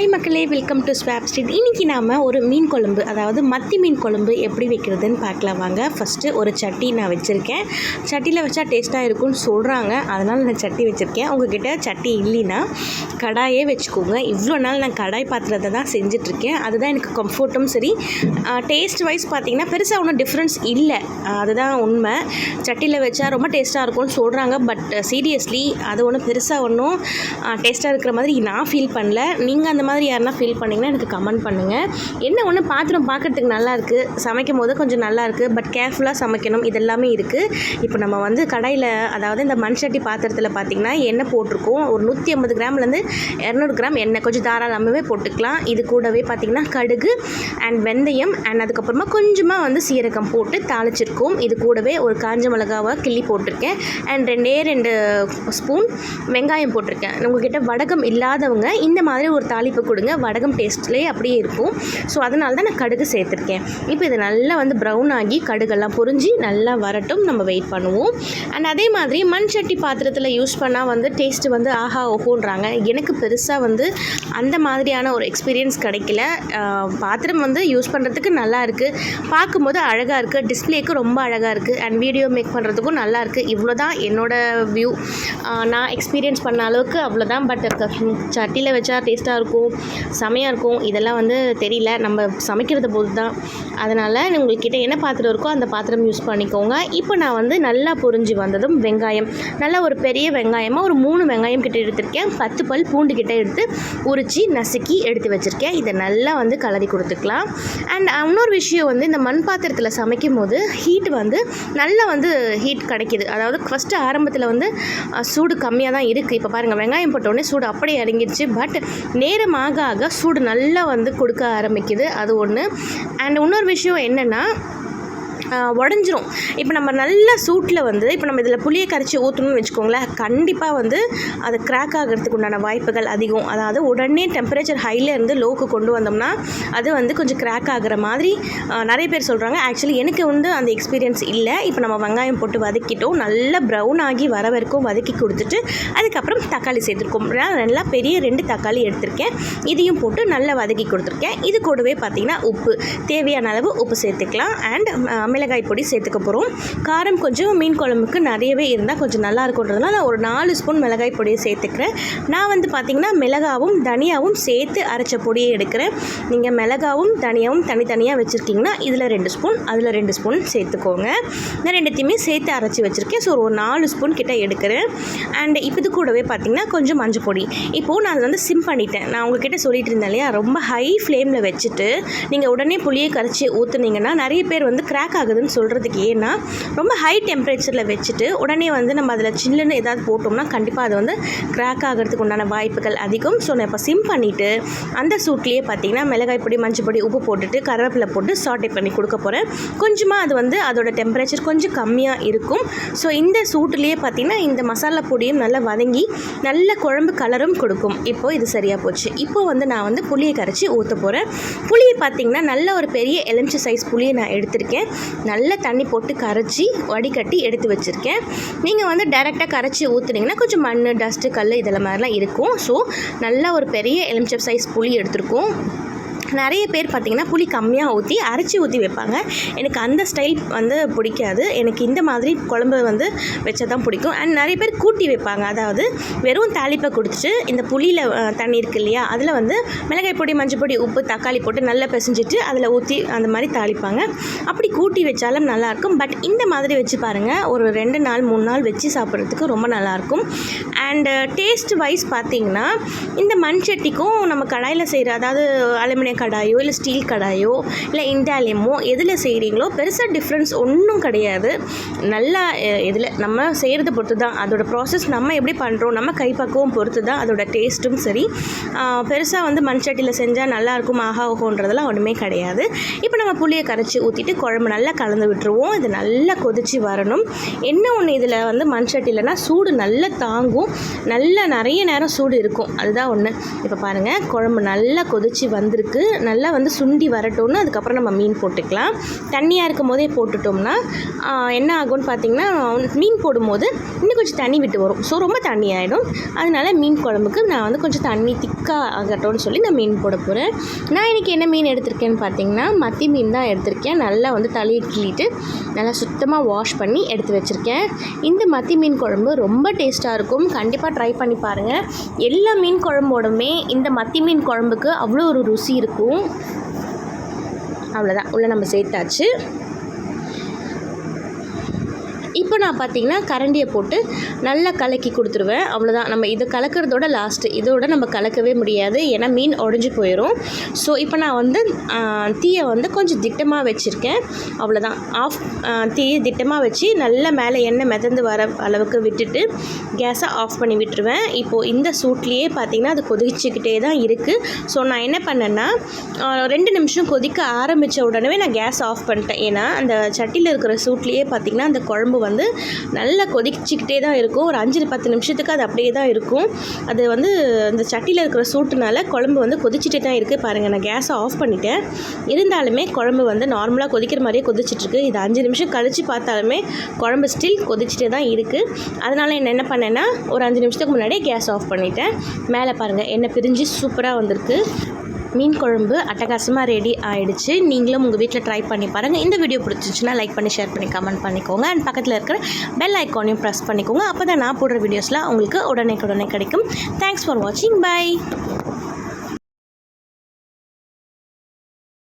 Hi மக்களே welcome to swap street இன்றைக்கி நாம் ஒரு மீன் குழம்பு அதாவது மத்தி மீன் குழம்பு எப்படி வைக்கிறதுன்னு பார்க்கலாம் வாங்க. ஃபஸ்ட்டு ஒரு சட்டி நான் வச்சுருக்கேன். சட்டியில் வச்சா டேஸ்ட்டாக இருக்கும்னு சொல்கிறாங்க அதனால் நான் சட்டி வச்சுருக்கேன். உங்ககிட்ட சட்டி இல்லைன்னா கடாயே வச்சுக்கோங்க. இவ்வளோ நாள் நான் கடாய் பாத்திரத்தை தான் செஞ்சிட்ருக்கேன். அதுதான் எனக்கு கம்ஃபர்ட்டும் சரி டேஸ்ட் வைஸ் பார்த்தீங்கன்னா பெருசாக ஒன்றும் டிஃப்ரென்ஸ் இல்லை. அதுதான் உண்மை. சட்டியில் வச்சா ரொம்ப டேஸ்ட்டாக இருக்கும்னு சொல்கிறாங்க பட் சீரியஸ்லி அது ஒன்றும் பெருசாக ஒன்றும் டேஸ்ட்டாக இருக்கிற மாதிரி நான் ஃபீல் பண்ணல. நீங்கள் அந்த மாதிரி யாருன்னா ஃபீல் பண்ணிங்கன்னா எனக்கு கமெண்ட் பண்ணுங்கள் என்ன ஒன்று பாத்திரம் பார்க்குறதுக்கு நல்லா இருக்குது சமைக்கும் போது கொஞ்சம் நல்லா இருக்குது பட் கேர்ஃபுல்லாக சமைக்கணும் இதெல்லாமே இருக்குது இப்போ நம்ம வந்து கடையில் அதாவது இந்த மண்சட்டி பாத்திரத்தில் பார்த்திங்கன்னா எண்ணெய் போட்டிருக்கோம். ஒரு நூற்றி ஐம்பது கிராம்லேருந்து இரநூறு கிராம் எண்ணெய் கொஞ்சம் தாராளமாகவே போட்டுக்கலாம். இது கூடவே பார்த்திங்கன்னா கடுகு அண்ட் வெந்தயம் அண்ட் அதுக்கப்புறமா கொஞ்சமாக வந்து சீரகம் போட்டு தாளிச்சிருக்கோம். இது கூடவே ஒரு காஞ்ச மிளகாவை கிள்ளி போட்டிருக்கேன். அண்ட் ரெண்டே ரெண்டு ஸ்பூன் வெங்காயம் போட்டிருக்கேன். உங்ககிட்ட வடகம் இல்லாதவங்க இந்த மாதிரி ஒரு தாளிப்பு கொடுங்க. வடகம் டேஸ்ட்லேயே அப்படியே இருக்கும். ஸோ அதனால தான் நான் கடுகு சேர்த்துருக்கேன். இப்போ இது நல்லா வந்து ப்ரௌன் ஆகி கடுகெல்லாம் பொரிஞ்சு நல்லா வரட்டும். நம்ம வெயிட் பண்ணுவோம். அண்ட் அதே மாதிரி மண் சட்டி பாத்திரத்தில் யூஸ் பண்ணால் வந்து டேஸ்ட்டு வந்து ஆஹா ஓஹோன்றாங்க. எனக்கு பெருசாக வந்து அந்த மாதிரியான ஒரு எக்ஸ்பீரியன்ஸ் கிடைக்கல. பாத்திரம் வந்து யூஸ் பண்ணுறதுக்கு நல்லா இருக்குது பார்க்கும்போது அழகாக இருக்குது டிஸ்பிளேக்கு ரொம்ப அழகாக இருக்குது அண்ட் வீடியோ மேக் பண்ணுறதுக்கும் நல்லா இருக்குது இவ்வளோ தான் என்னோடய வியூ நான் எக்ஸ்பீரியன்ஸ் பண்ண அளவுக்கு அவ்வளோதான் பட் சட்டியில் வச்சா டேஸ்ட்டாக இருக்கும். இருக்கும் செமையாக இருக்கும். இதெல்லாம் வந்து தெரியல. நம்ம சமைக்கிறத பொறுத்து தான் அதனால் உங்கள்கிட்ட என்ன பாத்திரம் இருக்கோ அந்த பாத்திரம் யூஸ் பண்ணிக்கோங்க. இப்போ நான் வந்து நல்லா பொறிஞ்சு வந்ததும் வெங்காயம். நல்லா ஒரு பெரிய வெங்காயமாக ஒரு மூணு வெங்காயம் கிட்ட எடுத்திருக்கேன். பத்து பல் பூண்டு கிட்ட எடுத்து உரித்து நசுக்கி எடுத்து வச்சுருக்கேன். இதை நல்லா வந்து கலரி கொடுத்துக்கலாம். அண்ட் இன்னொரு விஷயம் வந்து இந்த மண் பாத்திரத்தில் சமைக்கும் போது ஹீட் வந்து நல்லா வந்து ஹீட் கிடைக்கிது. அதாவது ஃபஸ்ட்டு ஆரம்பத்தில் வந்து சூடு கம்மியாக தான் இருக்குது இப்போ பாருங்கள் வெங்காயம் போட்டோடனே சூடு அப்படியே இறங்கிடுச்சு பட் நேரம் ஆக ஆக சூடு நல்லா வந்து கொடுக்க ஆரம்பிக்குது. அது ஒன்று அண்ட் இன்னொரு விஷயம் என்னென்னா உடஞ்சிரும். இப்போ நம்ம நல்ல சூட்டில் வந்து இப்போ நம்ம இதில் புளியை கரைச்சி ஊற்றணும்னு வச்சுக்கோங்களேன் கண்டிப்பாக வந்து அது கிராக் ஆகிறதுக்கு உண்டான வாய்ப்புகள் அதிகம். அதாவது உடனே டெம்பரேச்சர் ஹையில் இருந்து லோக்கு கொண்டு வந்தோம்னா அது வந்து கொஞ்சம் கிராக் ஆகிற மாதிரி நிறைய பேர் சொல்கிறாங்க ஆக்சுவலி எனக்கு வந்து அந்த எக்ஸ்பீரியன்ஸ் இல்லை. இப்போ நம்ம வெங்காயம் போட்டு வதக்கிட்டோம். நல்லா ப்ரௌன் ஆகி வர வரைக்கும் வதக்கி கொடுத்துட்டு அதுக்கப்புறம் தக்காளி சேர்த்துருக்கோம். நான் நல்லா பெரிய ரெண்டு தக்காளி எடுத்திருக்கேன். இதையும் போட்டு நல்லா வதக்கி கொடுத்துருக்கேன். இது கூடவே பார்த்தீங்கன்னா உப்பு. தேவையான அளவு உப்பு சேர்த்துக்கலாம். அண்ட் மிளகாய் பொடி சேர்த்துக்க போகிறோம் காரம் கொஞ்சம் மீன் குழம்புக்கு நிறையவே இருந்தால் கொஞ்சம் நல்லா இருக்குன்றதுனால நான் ஒரு நாலு ஸ்பூன் மிளகாய் பொடியை சேர்த்துக்கிறேன். நான் வந்து பார்த்திங்கன்னா மிளகாவும் தனியாவும் சேர்த்து அரைச்ச பொடியை எடுக்கிறேன். நீங்கள் மிளகாவும் தனியாவும் தனித்தனியாக வச்சுருக்கீங்கன்னா இதில் ரெண்டு ஸ்பூன் அதில் ரெண்டு ஸ்பூன் சேர்த்துக்கோங்க. நான் ரெண்டுத்தையுமே சேர்த்து அரைச்சி வச்சுருக்கேன். ஸோ ஒரு நாலு ஸ்பூன் கிட்டே எடுக்கிறேன். அண்ட் இப்போ இது கூடவே பார்த்திங்கன்னா கொஞ்சம் மஞ்சள் பொடி. இப்போது நான் அதை வந்து சிம் பண்ணிட்டேன். நான் உங்ககிட்ட சொல்லிட்டு இருந்தேன் இல்லையா? ரொம்ப ஹை ஃப்ளேமில் வச்சுட்டு நீங்கள் உடனே புளியை கரைச்சி ஊற்றுனீங்கன்னா நிறைய பேர் வந்து கிராக் ஆகுதுன்னு சொல்கிறதுக்கு ஏன்னா ரொம்ப ஹை டெம்பரேச்சரில் வச்சுட்டு உடனே வந்து நம்ம அதில் சில்லுன்னு ஏதாவது போட்டோம்னா கண்டிப்பாக அது வந்து கிராக் ஆகிறதுக்கு உண்டான வாய்ப்புகள் அதிகம். ஸோ நான் இப்போ சிம் பண்ணிவிட்டு அந்த சூட்லேயே பார்த்தீங்கன்னா மிளகாய் பொடி மஞ்சள் பொடி உப்பு போட்டுட்டு கருவேப்பிலை போட்டு சாட்டை பண்ணி கொடுக்க போகிறேன் கொஞ்சமாக அது வந்து அதோட டெம்பரேச்சர் கொஞ்சம் கம்மியாக இருக்கும். ஸோ இந்த சூட்டுலேயே பார்த்தீங்கன்னா இந்த மசாலா பொடியும் நல்லா வதங்கி நல்ல குழம்பு கலரும் கொடுக்கும். இப்போது இது சரியாக போச்சு. இப்போ வந்து நான் வந்து புளியை கரைச்சி ஊற்ற போகிறேன் புளியை பார்த்தீங்கன்னா நல்ல ஒரு பெரிய எலுமிச்சை சைஸ் புளியை நான் எடுத்திருக்கேன். நல்ல தண்ணி போட்டு கரைச்சி வடிகட்டி எடுத்து வச்சுருக்கேன். நீங்கள் வந்து டைரெக்டாக கரைச்சி ஊற்றுனீங்கன்னா கொஞ்சம் மண் டஸ்ட்டு கல் இதெல்லாம் மாதிரிலாம் இருக்கும். ஸோ நல்ல ஒரு பெரிய எலுமிச்சப் சைஸ் புளி எடுத்திருக்கோம். நிறைய பேர் பார்த்திங்கன்னா புளி கம்மியாக ஊற்றி அரைச்சி ஊற்றி வைப்பாங்க. எனக்கு அந்த ஸ்டைல் வந்து பிடிக்காது. எனக்கு இந்த மாதிரி குழம்பு வந்து வச்சா தான் பிடிக்கும். அண்ட் நிறைய பேர் கூட்டி வைப்பாங்க. அதாவது வெறும் தாளிப்பை கொடுத்துட்டு இந்த புளியில் தண்ணி இருக்கு இல்லையா? அதில் வந்து மிளகாய் பொடி மஞ்சள் பொடி உப்பு தக்காளி போட்டு நல்லா பிசைஞ்சிட்டு அதில் ஊற்றி அந்த மாதிரி தாளிப்பாங்க. அப்படி கூட்டி வச்சாலும் நல்லாயிருக்கும். பட் இந்த மாதிரி வச்சு பாருங்கள் ஒரு ரெண்டு நாள் மூணு நாள் வச்சு சாப்பிட்றதுக்கு ரொம்ப நல்லாயிருக்கும். அண்டு டேஸ்ட் வைஸ் பார்த்தீங்கன்னா இந்த மண் சட்டிக்கும் நம்ம கடாயில் செய்கிற அதாவது அலுமினிய கடாயோ இல்லை ஸ்டீல் கடாயோ இல்லை இண்டாலியமோ எதில் செய்கிறீங்களோ பெருசாக டிஃப்ரென்ஸ் ஒன்றும் கிடையாது. நல்லா இதில் நம்ம செய்கிறத பொறுத்து தான் அதோட ப்ராசஸ் நம்ம எப்படி பண்ணுறோம் நம்ம கைப்பக்குவம் பொறுத்து தான் அதோட டேஸ்ட்டும் சரி. பெருசாக வந்து மண் சட்டியில் செஞ்சால் நல்லாயிருக்கும் ஆஹா ஓஹோன்றதெல்லாம் ஒன்றுமே கிடையாது. இப்போ நம்ம புளியை கரைச்சி ஊற்றிட்டு குழம்பு நல்லா கலந்து விட்டுருவோம். இது நல்லா கொதிச்சு வரணும். என்ன ஒன்று இதில் வந்து மண் சட்டியிலனா சூடு நல்லா தாங்கும். நல்லா நிறைய நேரம் சூடு இருக்கும். அதுதான் ஒன்று இப்போ பாருங்கள் குழம்பு நல்லா கொதிச்சு வந்திருக்கு. நல்லா வந்து சுண்டி வரட்டும்னு அதுக்கப்புறம் நம்ம மீன் போட்டுக்கலாம். தண்ணியாக இருக்கும் போதே போட்டுட்டோம்னா என்ன ஆகும்னு பார்த்திங்கன்னா மீன் போடும்போது இன்னும் கொஞ்சம் தண்ணி விட்டு வரும். ஸோ ரொம்ப தண்ணி ஆகிடும் அதனால மீன் குழம்புக்கு நான் வந்து கொஞ்சம் தண்ணி திக்காக ஆகட்டும்னு சொல்லி நான் மீன் போட போகிறேன் நான் இன்றைக்கி என்ன மீன் எடுத்திருக்கேன்னு பார்த்தீங்கன்னா மத்தி மீன் தான் எடுத்திருக்கேன். நல்லா வந்து தலையை கிள்ளிட்டு நல்லா சுத்தமாக வாஷ் பண்ணி எடுத்து வச்சுருக்கேன். இந்த மத்தி மீன் குழம்பு ரொம்ப டேஸ்ட்டாக இருக்கும். கண்டிப்பாக ட்ரை பண்ணி பாருங்கள் எல்லா மீன் குழம்போடுமே இந்த மத்தி மீன் குழம்புக்கு அவ்வளோ ஒரு ருசி இருக்கும். அவ்வளோதான் உள்ளே நம்ம சேர்த்தாச்சு. இப்போ நான் பார்த்தீங்கன்னா கரண்டியை போட்டு நல்லா கலக்கி கொடுத்துருவேன். அவ்வளோதான். நம்ம இது கலக்கிறதோட லாஸ்ட்டு இதோட நம்ம கலக்கவே முடியாது. ஏன்னா மீன் உடஞ்சி போயிடும் ஸோ இப்போ நான் வந்து தீயை வந்து கொஞ்சம் திட்டமாக வச்சுருக்கேன். அவ்வளோதான். ஆஃப் தீயை திட்டமாக வச்சு நல்லா மேலே எண்ணெய் மிதந்து வர அளவுக்கு விட்டுட்டு கேஸை ஆஃப் பண்ணி விட்டுருவேன். இப்போது இந்த சூட்லேயே பார்த்தீங்கன்னா அது கொதிச்சுக்கிட்டே தான் இருக்குது ஸோ நான் என்ன பண்ணேன்னா ரெண்டு நிமிஷம் கொதிக்க ஆரம்பித்த உடனே நான் கேஸ் ஆஃப் பண்ணிட்டேன். ஏன்னா அந்த சட்டியில் இருக்கிற சூட்லேயே பார்த்தீங்கன்னா அந்த குழம்பு வந்து வந்து நல்லா கொதிச்சிக்கிட்டே தான் இருக்கும். ஒரு அஞ்சு பத்து நிமிஷத்துக்கு அது அப்படியே தான் இருக்கும். அது வந்து அந்த சட்டியில் இருக்கிற சூட்டுனால குழம்பு வந்து கொதிச்சுட்டே தான் இருக்குது பாருங்கள் நான் கேஸை ஆஃப் பண்ணிட்டேன். இருந்தாலுமே குழம்பு வந்து நார்மலாக கொதிக்கிற மாதிரியே கொதிச்சிட்ருக்கு. இது அஞ்சு நிமிஷம் கழித்து பார்த்தாலுமே குழம்பு ஸ்டில் கொதிச்சுட்டே தான் இருக்குது அதனால் என்ன என்ன பண்ணேன்னா ஒரு அஞ்சு நிமிஷத்துக்கு முன்னாடியே கேஸ் ஆஃப் பண்ணிட்டேன். மேலே பாருங்கள் எண்ணெய் பிரிஞ்சு சூப்பராக வந்திருக்கு. மீன் குழம்பு அட்டகாசமாக ரெடி ஆகிடுச்சு நீங்களும் உங்கள் வீட்டில் ட்ரை பண்ணி பாருங்கள் இந்த வீடியோ பிடிச்சிச்சுன்னா லைக் பண்ணி ஷேர் பண்ணி கமெண்ட் பண்ணிக்கோங்க. அண்ட் பக்கத்தில் இருக்கிற பெல் ஐக்கானையும் ப்ரெஸ் பண்ணிக்கோங்க. அப்போ தான் நான் போடுற வீடியோஸ்லாம் உங்களுக்கு உடனே உடனே கிடைக்கும். தேங்க்ஸ் ஃபார் வாட்சிங் பை